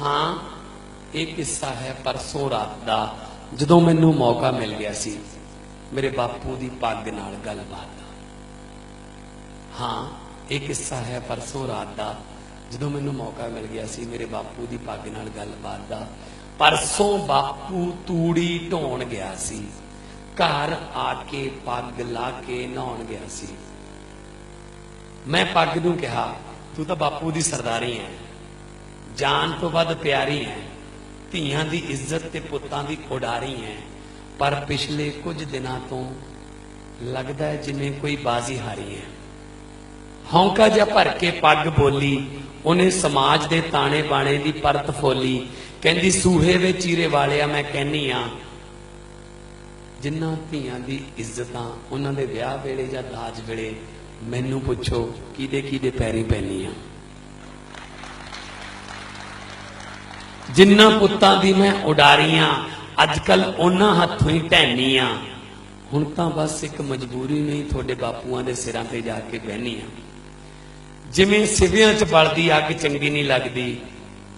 ਹਾਂ, ਇਹ ਕਿੱਸਾ ਹੈ ਪਰਸੋਂ ਰਾਤ ਦਾ, ਜਦੋਂ ਮੈਨੂੰ ਮੌਕਾ ਮਿਲ ਗਿਆ ਸੀ, ਮੇਰੇ ਬਾਪੂ ਦੀ ਪੱਗ ਨਾਲ ਗੱਲਬਾਤ ਹਾਂ, ਇਹ ਕਿੱਸਾ ਹੈ ਪਰਸੋਂ ਰਾਤ ਦਾ, ਜਦੋਂ ਮੈਨੂੰ ਮੌਕਾ ਮਿਲ ਗਿਆ ਸੀ, ਮੇਰੇ ਬਾਪੂ ਦੀ ਪੱਗ ਨਾਲ ਗੱਲਬਾਤ ਦਾ। ਪਰਸੋਂ ਬਾਪੂ ਤੂੜੀ ਢੋਣ ਗਿਆ ਸੀ, ਘਰ ਆ ਕੇ ਪੱਗ ਲਾ ਕੇ ਨਹਾਉਣ ਗਿਆ ਸੀ। ਮੈਂ ਪੱਗ ਨੂੰ ਕਿਹਾ, ਤੂੰ ਤਾਂ ਬਾਪੂ ਦੀ ਸਰਦਾਰੀ ਹੈ ਜਾਨ ਤੋਂ ਵੱਧ ਪਿਆਰੀ ਹੈ। ਧੀਆਂ ਦੀ ਇੱਜ਼ਤ ਤੇ ਪੁੱਤਾਂ ਦੀ ਉਡਾਰੀ ਹੈ। ਪਰ ਪਿਛਲੇ ਕੁਝ ਦਿਨਾਂ ਤੋਂ ਲੱਗਦਾ ਹੈ ਜਿਵੇਂ ਕੋਈ ਬਾਜ਼ੀ ਹਾਰੀ ਹੈ। ਹੌਂਕਾ ਜਿਹਾ ਭਰ ਕੇ ਪੱਗ ਬੋਲੀ, ਉਹਨੇ ਸਮਾਜ ਦੇ ਤਾਣੇ ਬਾਣੇ ਦੀ ਪਰਤ ਫੋਲੀ। ਕਹਿੰਦੀ, ਸੂਹੇ ਵੇ ਚੀਰੇ ਵਾਲਿਆ, ਮੈਂ ਕਹਿਨੀ ਆ, ਜਿੰਨਾ ਧੀਆਂ ਦੀ ਇੱਜ਼ਤਾਂ ਉਹਨਾਂ ਦੇ ਵਿਆਹ ਵੇਲੇ ਜਾਂ ਦਾਜ ਵੇਲੇ ਮੈਨੂੰ ਪੁੱਛੋ ਕਿਹਦੇ ਕਿਹਦੇ ਪੈਰੀ ਪੈਣੀ ਆ ਜਿਨ੍ਹਾਂ ਪੁੱਤਾਂ ਦੀ ਮੈਂ ਉਡਾਰੀਆਂ ਅੱਜ ਕੱਲ ਉਹਨਾਂ ਹੱਥੋਂ ਹੀ ਢੈਨੀ ਹੁਣ ਤਾਂ ਬਸ ਇੱਕ ਮਜਬੂਰੀ ਨਹੀਂ ਤੁਹਾਡੇ ਬਾਪੂਆਂ ਦੇ ਸਿਰਾਂ ਤੇ ਜਾ ਕੇ ਬਹਿਨੀ ਆ। ਜਿਵੇਂ ਸਿਵਿਆਂ 'ਚ ਬਲਦੀ ਅੱਗ ਚੰਗੀ ਨਹੀਂ ਲੱਗਦੀ,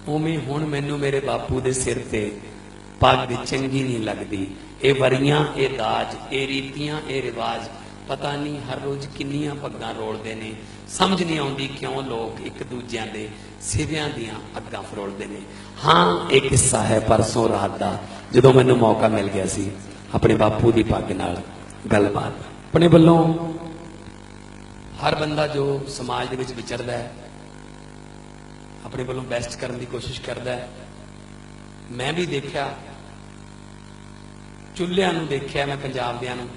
ਉਵੇਂ ਹੁਣ ਮੈਨੂੰ ਮੇਰੇ ਬਾਪੂ ਦੇ ਸਿਰ ਤੇ ਪੱਗ ਚੰਗੀ ਨਹੀਂ ਲੱਗਦੀ। ਇਹ ਵਰੀਆਂ, ਇਹ ਦਾਜ, ਇਹ ਰੀਤੀਆਂ, ਇਹ ਰਿਵਾਜ ਪਤਾ ਨਹੀਂ, ਹਰ ਰੋਜ਼ ਕਿੰਨੀਆਂ ਪੱਗਾਂ ਰੋਲਦੇ ਨੇ। ਸਮਝ ਨਹੀਂ ਆਉਂਦੀ ਕਿਉਂ ਲੋਕ ਇੱਕ ਦੂਜਿਆਂ ਦੇ ਸਿਵਿਆਂ ਦੀਆਂ ਅੱਗਾਂ ਫਰੋਲਦੇ ਨੇ। ਹਾਂ, ਇਹ ਕਿੱਸਾ ਹੈ ਪਰਸੋਂ ਰਾਤ ਦਾ, ਜਦੋਂ ਮੈਨੂੰ ਮੌਕਾ ਮਿਲ ਗਿਆ ਸੀ ਆਪਣੇ ਬਾਪੂ ਦੀ ਪੱਗ ਨਾਲ ਗੱਲਬਾਤ। ਆਪਣੇ ਵੱਲੋਂ ਹਰ ਬੰਦਾ ਜੋ ਸਮਾਜ ਦੇ ਵਿੱਚ ਵਿਚਰਦਾ ਹੈ, ਆਪਣੇ ਵੱਲੋਂ ਬੈਸਟ ਕਰਨ ਦੀ ਕੋਸ਼ਿਸ਼ ਕਰਦਾ ਹੈ। ਮੈਂ ਵੀ ਦੇਖਿਆ, ਚੁੱਲ੍ਹਿਆਂ ਨੂੰ ਦੇਖਿਆ ਮੈਂ ਪੰਜਾਬ ਦਿਆਂ ਨੂੰ।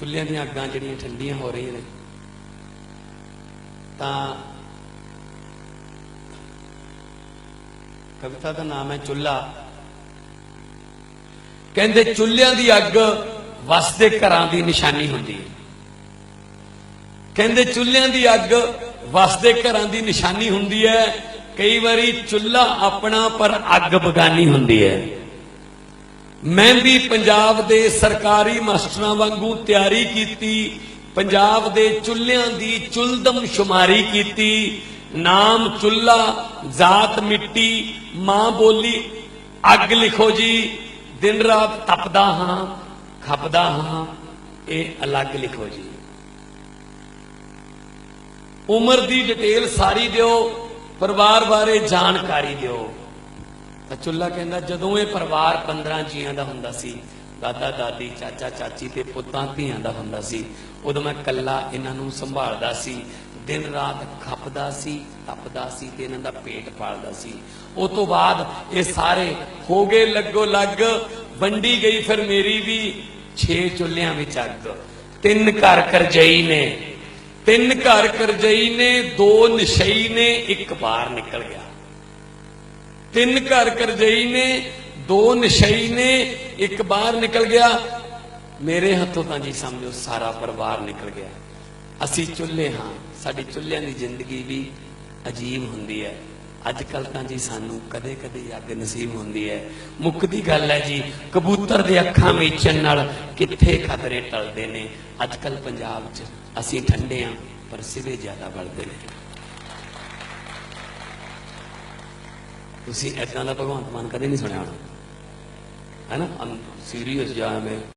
ਚੁੱਲ੍ਹਿਆਂ ਦੀਆਂ ਅੱਗਾਂ ਜਿਹੜੀਆਂ ਠੰਡੀਆਂ ਹੋ ਰਹੀਆਂ ਨੇ, ਤਾਂ ਕਵਿਤਾ ਦਾ ਨਾਮ ਹੈ ਚੁੱਲ੍ਹਾ ਕਹਿੰਦੇ ਚੁੱਲ੍ਹਿਆਂ ਦੀ ਅੱਗ ਵਸਦੇ ਘਰਾਂ ਦੀ ਨਿਸ਼ਾਨੀ ਹੁੰਦੀ ਹੈ। ਕਹਿੰਦੇ ਚੁੱਲ੍ਹਿਆਂ ਦੀ ਅੱਗ ਵਸਦੇ ਘਰਾਂ ਦੀ ਨਿਸ਼ਾਨੀ ਹੁੰਦੀ ਹੈ। ਕਈ ਵਾਰੀ ਚੁੱਲ੍ਹਾ ਆਪਣਾ ਪਰ ਅੱਗ ਬਗਾਨੀ ਹੁੰਦੀ ਹੈ। ਮੈਂ ਵੀ ਪੰਜਾਬ ਦੇ ਸਰਕਾਰੀ ਮਾਸਟਰਾਂ ਵਾਂਗੂ ਤਿਆਰੀ ਕੀਤੀ, ਪੰਜਾਬ ਦੇ ਚੁੱਲ੍ਹਿਆਂ ਦੀ ਚੁਲਦਮ ਸ਼ੁਮਾਰੀ ਕੀਤੀ, ਨਾਮ ਚੁੱਲ੍ਹਾ, ਜ਼ਾਤ ਮਿੱਟੀ, ਮਾਂ ਬੋਲੀ, ਅੱਗ ਲਿਖੋ ਜੀ, ਦਿਨ ਰਾਤ ਤਪਦਾ ਹਾਂ, ਖਪਦਾ ਹਾਂ, ਇਹ ਅਲੱਗ ਲਿਖੋ ਜੀ। ਉਮਰ ਦੀ ਡਿਟੇਲ ਸਾਰੀ ਦਿਓ, ਪਰਿਵਾਰ ਬਾਰੇ ਜਾਣਕਾਰੀ ਦਿਓ। ਤਾਂ ਚੁੱਲਾ ਕਹਿੰਦਾ, ਜਦੋਂ ਇਹ ਪਰਿਵਾਰ 15 ਜੀਆਂ ਦਾ ਹੁੰਦਾ ਸੀ, ਦਾਦਾ, ਦਾਦੀ, ਚਾਚਾ, ਚਾਚੀ ਤੇ ਪੁੱਤਾਂ, ਧੀਆਂ ਦਾ ਹੁੰਦਾ ਸੀ, ਉਦੋਂ ਮੈਂ ਕੱਲਾ ਇਹਨਾਂ ਨੂੰ ਸੰਭਾਲਦਾ ਸੀ, ਦਿਨ ਰਾਤ ਖਪਦਾ ਸੀ, ਤਪਦਾ ਸੀ ਤੇ ਇਹਨਾਂ ਦਾ ਪੇਟ ਪਾਲਦਾ ਸੀ। ਉਸ ਤੋਂ ਬਾਅਦ ਇਹ ਸਾਰੇ ਹੋ ਗਏ ਲੱਗੋ ਲੱਗ, ਵੰਡੀ ਗਈ ਫਿਰ ਮੇਰੀ ਵੀ 6 ਚੁੱਲ੍ਹਿਆਂ ਵਿੱਚ ਅੱਗ। ਤਿੰਨ ਘਰ ਕਰਜਈ ਨੇ, ਤਿੰਨ ਘਰ ਕਰਜਈ ਨੇ, ਦੋ ਨਸ਼ਈ ਨੇ, ਇੱਕ ਬਾਹਰ ਨਿਕਲ ਗਿਆ। ਤਿੰਨ ਘਰ ਕਰਜਈ ਨੇ, ਦੋ ਨਸ਼ਈ ਨੇ, ਇੱਕ ਬਾਹਰ ਨਿਕਲ ਗਿਆ। ਮੇਰੇ ਹੱਥੋਂ ਤਾਂ ਜੀ ਸਮਝੋ ਸਾਰਾ ਪਰਿਵਾਰ ਨਿਕਲ ਗਿਆ। ਅਸੀਂ ਚੁੱਲ੍ਹੇ ਹਾਂ, ਸਾਡੀ ਚੁੱਲ੍ਹਿਆਂ ਦੀ ਜ਼ਿੰਦਗੀ ਵੀ ਅਜੀਬ ਹੁੰਦੀ ਹੈ। ਅੱਜ ਕੱਲ ਤਾਂ ਜੀ ਸਾਨੂੰ ਕਦੇ ਕਦੇ ਅੱਗ ਨਸੀਬ ਹੁੰਦੀ ਹੈ। ਮੁੱਕਦੀ ਗੱਲ ਹੈ ਜੀ, ਕਬੂਤਰ ਦੇ ਅੱਖਾਂ ਵੇਚਣ ਨਾਲ ਕਿੱਥੇ ਖਤਰੇ ਟਲਦੇ ਨੇ। ਅੱਜ ਕੱਲ ਪੰਜਾਬ 'ਚ ਅਸੀਂ ਠੰਡੇ ਹਾਂ, ਪਰ ਸਿਵੇ ਜ਼ਿਆਦਾ ਬਲਦੇ ਨੇ। ਤੁਸੀਂ ਏਦਾਂ ਦਾ ਭਗਵੰਤ ਮਾਨ ਕਦੇ ਨਹੀਂ ਸੁਣਿਆ ਹੋਣਾ। ਹੈ ਨਾ? ਸੀਰੀਅਸ ਜਾਂ ਮੈਂ